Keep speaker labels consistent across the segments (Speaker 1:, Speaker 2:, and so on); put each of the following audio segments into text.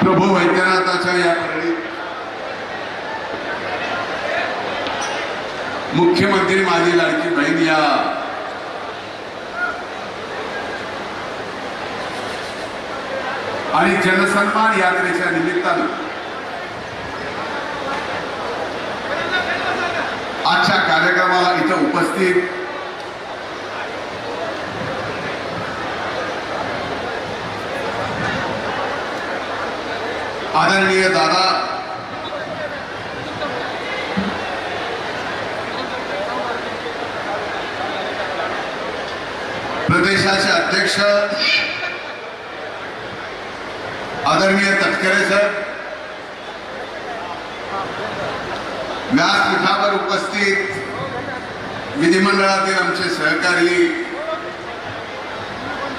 Speaker 1: प्रभू वैद्यनाथाच्या या मुख्यमंत्री माझी लाडकी बहीण या. आणि जनसन्मान यात्रेच्या निमित्तानं आजच्या कार्यक्रमाला इथं उपस्थित आदरणीय दादा. प्रदेशाचे अध्यक्ष. आदरणीय तटकरे सर. व्यासपीठावर उपस्थित विधिमंडळातील आमचे सहकारी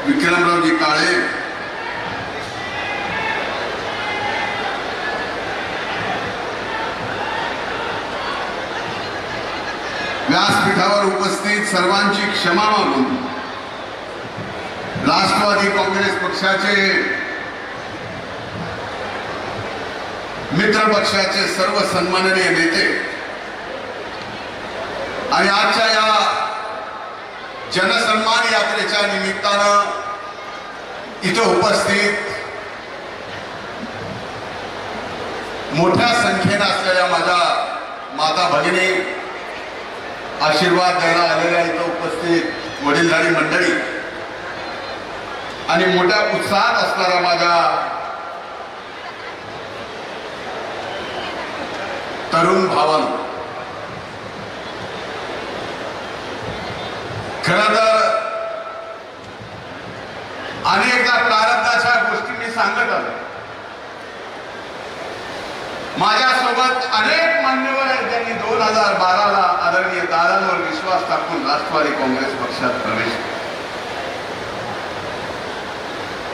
Speaker 1: विक्रमरावजी काळे. व्यासपीठावर उपस्थित सर्वांची क्षमा मागून राष्ट्रवादी काँग्रेस पक्षाचे मित्र पक्षाचे सर्व सन्माननीय नेते आणि आजच्या या जनसन्मान यात्रेच्या निमित्तानं इथं उपस्थित मोठ्या संख्येनं असलेल्या माझ्या माता भगिनी आशीर्वाद द्यायला आलेल्या इथं उपस्थित वडीलधारी मंडळी. आणि मोठ्या उत्साहात असणाऱ्या माझ्या तरुण भावांनो. खर तर अनेकदा प्रारब्धाच्या गोष्टी मी सांगत आलो. माझ्यासोबत अनेक मान्यवर आहेत ज्यांनी दोन हजार बाराला आदरणीय दादांवर विश्वास टाकून राष्ट्रवादी काँग्रेस पक्षात प्रवेश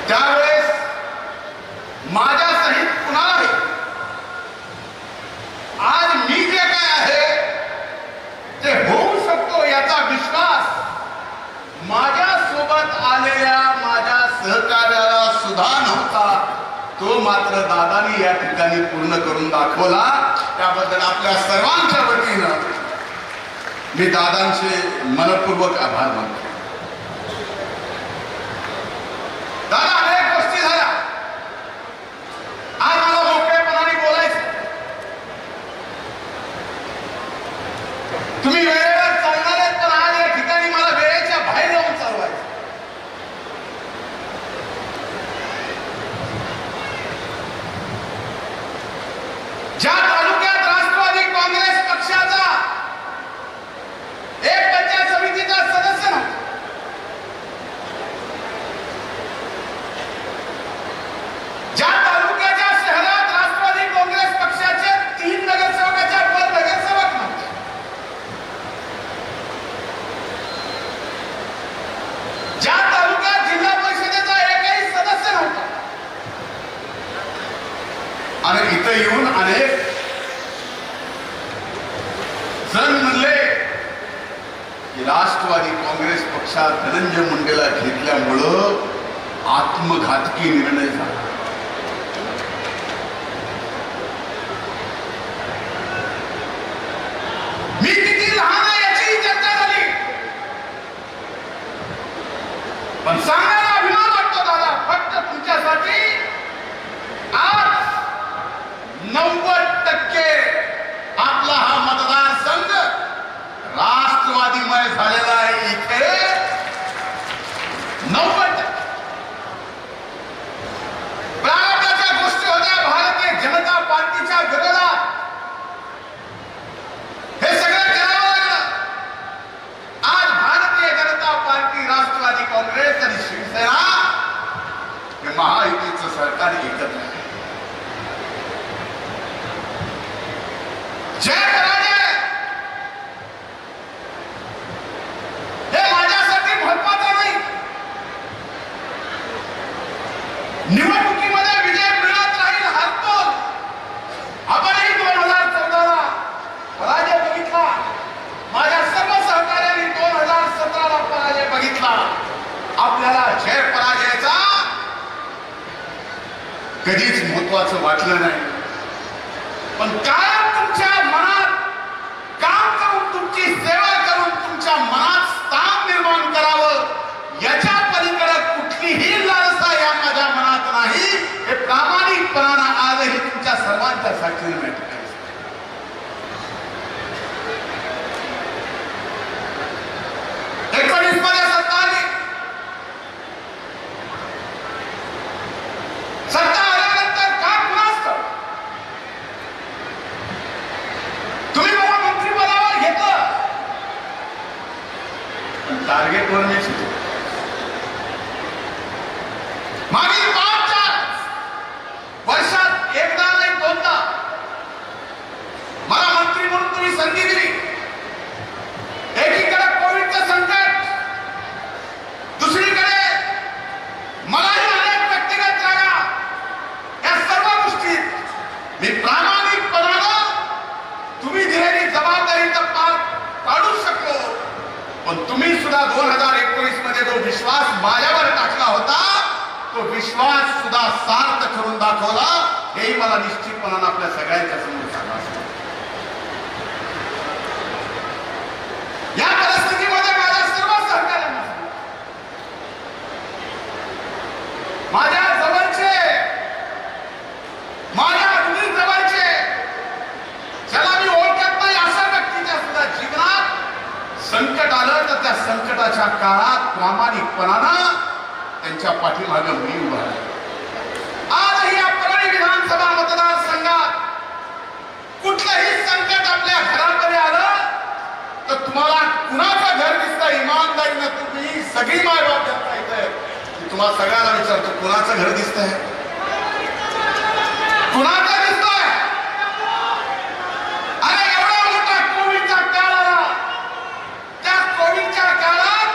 Speaker 1: त्यावेळेस माझ्या सहित कुणालाही आज मी जे काय आहे ते होऊ शकतो याचा विश्वास माझ्या सोबत आलेल्या माझ्या सहकार्याला सुद्धा नव्हता तो मात्र दादानी या ठिकाणी पूर्ण करून दाखवला. त्याबद्दल आपल्या सर्वांच्या वतीनं मी दादांचे मनपूर्वक आभार मानतो दादा अनेक गोष्टी झाल्या आज मला मोकळेपणाने बोलायचं तुम्ही वेळेवर चालणार आहेत पण आज या ठिकाणी मला वेळेच्या बाहेर जाऊन चालवायचं ज्या तालुक्यात राष्ट्रवादी काँग्रेस पक्षाचा एक पंचायत समितीचा सदस्य नव्हता ज्या तालुक्याच्या शहरात राष्ट्रवादी काँग्रेस पक्षाचे तीन नगरसेवकाच्या वर नगरसेवक नव्हते ज्या तालुक्यात जिल्हा परिषदेचा एकही सदस्य नव्हता आणि इथं येऊन अनेक जण म्हणले की राष्ट्रवादी काँग्रेस पक्षात धनंजय मुंडेला घेतल्यामुळं आत्मघातकी निर्णय झाला मी किती लहान आहे याची चर्चा झाली पण सांगायला अभिमान वाटतो दादा फक्त तुमच्यासाठी आज नव्वद टक्के आपला हा मतदारसंघ राष्ट्रवादीमय झालेला आहे इथे नव्वद टक्के प्रारंभाच्या गोष्टी होत्या भारतीय जनता पार्टीच्या विरोधात हे सगळं करावं लागलं आज भारतीय जनता पार्टी राष्ट्रवादी काँग्रेस आणि शिवसेना हे महायुतीचं सरकार एकत्र आहे जय पराजय हे माझ्यासाठी महत्वाचं नाही निवडणुकीमध्ये विजय मिळत राहील हरतो आपणही दोन हजार चौदाला पराजय बघितला माझ्या सर्व सहकार्यांनी दोन हजार सतराला पराजय बघितला आपल्याला जय पराजयाचा कधीच महत्वाचं वाटलं नाही. पण काय तुमच्या मनात काम करून तुमची सेवा करून तुमच्या मनात स्थान निर्माण करावं याच्या पलीकडे कुठलीही लालसा या माझ्या मनात नाही हे प्रामाणिकपणानं आजही तुमच्या सर्वांच्या साक्षीने मी ठिकाणी एकोणीसमध्ये सत्ता आली सत्ता आल्यानंतर का कुणास ठाऊक? तुम्ही मला मंत्रिपदावर घेतलं पण टार्गेट वर मी शिकलो मागील पाच चार वर्षात एकदा नाही दोनदा मला मंत्री म्हणून तुम्ही संधी दिली एकीकडे कोविडचं संकट दुसरीकडे मलाही अनेक व्यक्तिगत जागा या सर्व गोष्टीत मी प्रामाणिकपणानं तुम्ही दिलेली जबाबदारी तर पार पाडू शकलो पण तुम्ही सुद्धा दोन हजार एकोणीसमध्ये जो विश्वास माझ्यावर टाकला होता तो विश्वास सुद्धा सार्थ करून दाखवला. हेही मला निश्चितपणानं आपल्या सगळ्यांच्या समोर सांगायचं आहे. या परिस्थितीमध्ये माझ्या सर्व सहकार्यांना सांगितलं. माझ्या जवळचे माझ्या अगदी जवळचे ज्याला मी ओळखत नाही अशा व्यक्तीच्या सुद्धा जीवनात संकट आलं तर त्या संकटाच्या काळात असताना त्यांच्या पाठीमागे मी उभा आहे. आजही या विधानसभा मतदारसंघात कुठलंही संकट आपल्या घरामध्ये आलं तर तुम्हाला कुणाचं घर दिसतं? इमानदारीनं तुम्ही सगळी माय बाप जनता इथे तुम्हाला सगळ्यांना विचारतो कुणाचं घर दिसतंय? कुणाचं दिसतंय अरे एवढा मोठा कोविडचा काळ आला त्या कोविडच्या काळात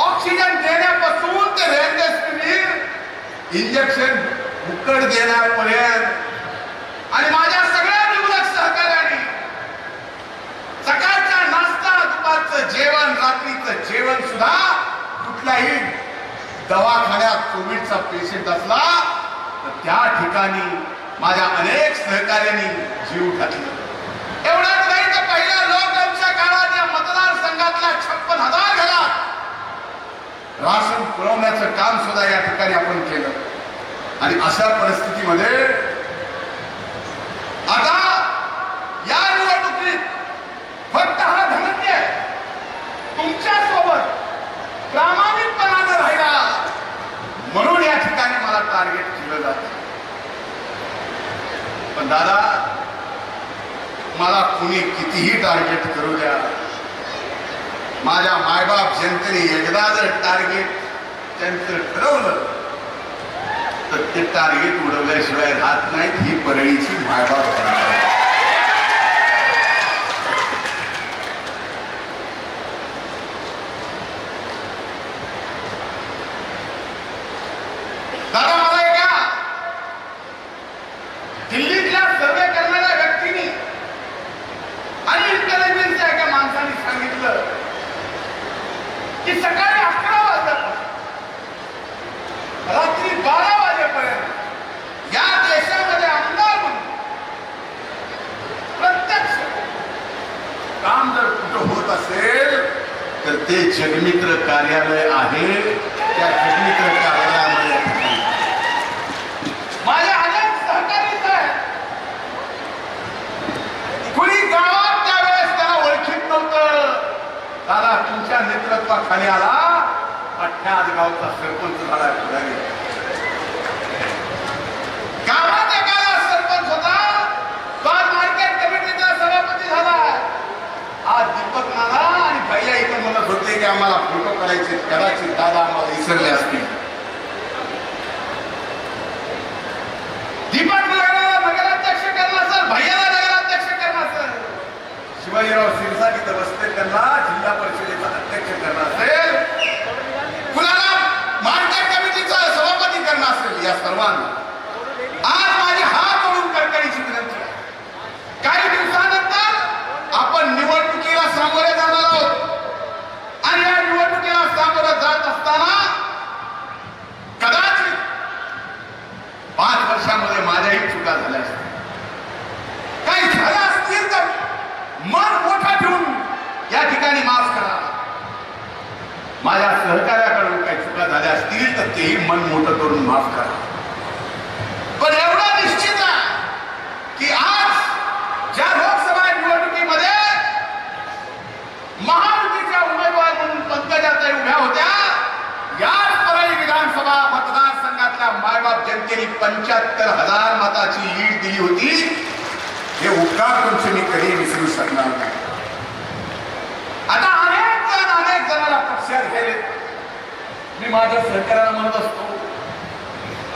Speaker 1: ऑक्सिजन देण्यापासून ते इंजेक्शन फुकट देण्यापर्यंत आणि माझ्या सगळ्या निवडक सहकार्याने सकाळचा नाश्ता दुपारचं जेवण रात्रीचं जेवण सुद्धा कुठल्याही दवाखान्यात कोविडचा पेशंट असला तर त्या ठिकाणी माझ्या अनेक सहकार्यांनी जीव घातले. एवढ्याच नाही तर पहिल्या लॉकडाऊनच्या काळात या मतदारसंघातल्या छप्पन हजार घरात राशन पुरवण्याचं काम सुद्धा या ठिकाणी आपण केलं. आणि अशा परिस्थितीमध्ये आता या निवडणुकीत फक्त हा धनंजय तुमच्यासोबत प्रामाणिकपणानं राहिला. म्हणून या ठिकाणी मला टार्गेट केलं जात. पण दादा मला कुणी कितीही टार्गेट करू द्या. माझ्या मायबाप जनतेने एकदा जर टार्गेट त्यांचं ठरवलं तर ते टार्गेट उडवल्याशिवाय राहत नाहीत ही परळीची मायबाप जनता आहे. दादा मला एका दिल्लीतल्या सर्वे करणाऱ्या व्यक्तीने आणि इंटेलिजन्सच्या एका माणसाने सांगितलं की सकाळी अकरा वाजल्यापासून रात्री बारा वाजेपर्यंत या देशामध्ये आमदार म्हणून प्रत्यक्ष काम जर कुठं होत असेल तर कार्यालय आहे. त्या जगमित्र कार्यालयामध्ये माझ्या अनेक सहकारीच आहेत कुणी गावात त्यावेळेस त्याला ओळखीत नव्हतं. दादा तुमच्या नेतृत्वाखाली आला. अठ्ठ्या गावचा सरपंच झाला पुढारी गावात एकाला सरपंच होता तो आज मार्केट कमिटीचा सभापती झाला आज दीपक नाना आणि इथं म्हणत होते की आम्हाला फोटो करायचे कदाचित दादा आम्हाला विसरले असतील. दीपक नगराध्यक्ष करणार सर भैयाला नगराध्यक्ष करणार सर शिवाजीराव सिरसा तिथं बसते त्यांना जिल्हा परिषदेचा अध्यक्ष करणार असेल. कुणाला? मार्केट कमिटीचा सभापती करणार असेल या सर्वांना. आज माझी हात जोडून कडकडीची विनंती आहे. काही दिवस आपण निवडणुकीला सामोरे जाणार आहोत आणि या निवडणुकीला सामोरे जात असताना कदाचित चुका झाल्या असतील काही झाल्या असतील तर मन मोठा ठेवून या ठिकाणी माफ करा माझ्या सहकार्याकडून काही चुका झाल्या असतील तर तेही मन मोठं करून माफ करा पण एवढा निश्चित आहे की आज ज्या लोकसभा निवडणुकीमध्ये महायुतीच्या उमेदवार म्हणून पंकजाताई उभ्या होत्या याच परळी विधानसभा मतदारसंघातल्या मायबाप पंच्याहत्तर हजार मताची लीड दिली होती. हे उपकार तुमचे मी कधी विसरू शकणार नाही. आता अनेक जण अनेक जणांना पक्षात गेले. मी माझ्या सहकार्याला म्हणत असतो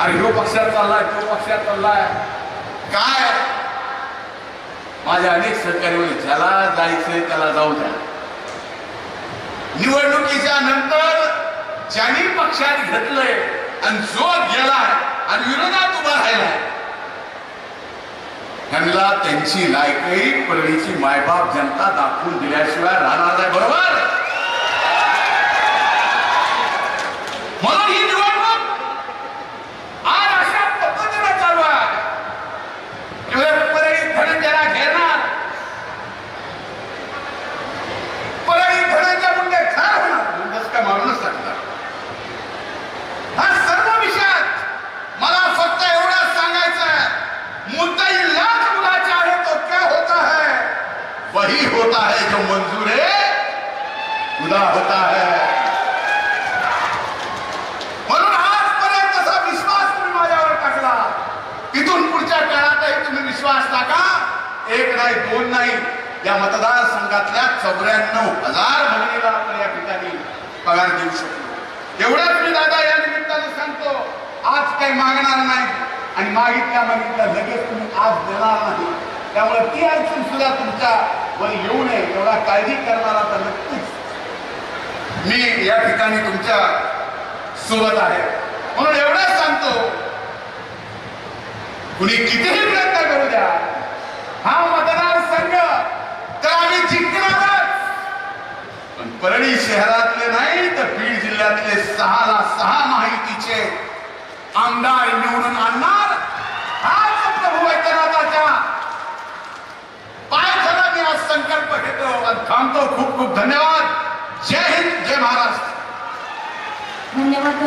Speaker 1: अरे ह्यो पक्षात चाललाय तो पक्षात चाललाय. काय? माझ्या अनेक सहकारी ज्याला जायचंय त्याला जाऊ द्या. निवडणुकीच्या नंतर ज्यांनी पक्षात घेतलंय आणि जो गेलाय आणि विरोधात उभा राहिला. त्यांना त्यांची लायकही परळीची मायबाप जनता दाखवून दिल्याशिवाय राहणार नाही बरोबर म्हणून ही निवडणूक आज अशा पद्धतीने चालू आहे एवढ्या परळी धनंजयला घेणार परळी धनंजय मुंडे ठार होणार मुंडच का मारूनच टाकणार हा सर्व विषयात मला फक्त एवढंच सांगायचं आहे मुद्दा ही लाख मुलाचा आहे तो क्या होता है वही होता है जो मंजूर है खुदा होता है। म्हणून आजपर्यंत तसा विश्वास तुम्ही माझ्यावर टाकला. तिथून पुढच्या काळातही तुम्ही विश्वास टाका. एक नाही दोन नाही. या मतदारसंघातल्या चौऱ्याण्णव हजार महिलेला आपण या ठिकाणी पगार देऊ शकतो एवढंच मी दादा या निमित्ताने सांगतो. आज काही मागणार नाही. आणि मागितल्या मागितल्या लगेच तुम्ही आज देणार नाही. त्यामुळे ती अडचण सुद्धा तुमच्या वर येऊ नये. एवढा काळजी करणारा तर नक्की मी या ठिकाणी तुमच्यासोबत आहे. म्हणून एवढंच सांगतो कुणी कितीही प्रयत्न करू द्या हा मतदारसंघ तर आम्ही जिंकणारच. पण परळी शहरातले नाही तर बीड जिल्ह्यातले सहाला सहा माहितीचे आमदार निवडून आणणार हाच प्रभू वैद्यनाथाच्या पाय झाला मी आज संकल्प घेतो आणि थांबतो. खूप खूप धन्यवाद. जय महाराष्ट्र.
Speaker 2: धन्यवाद.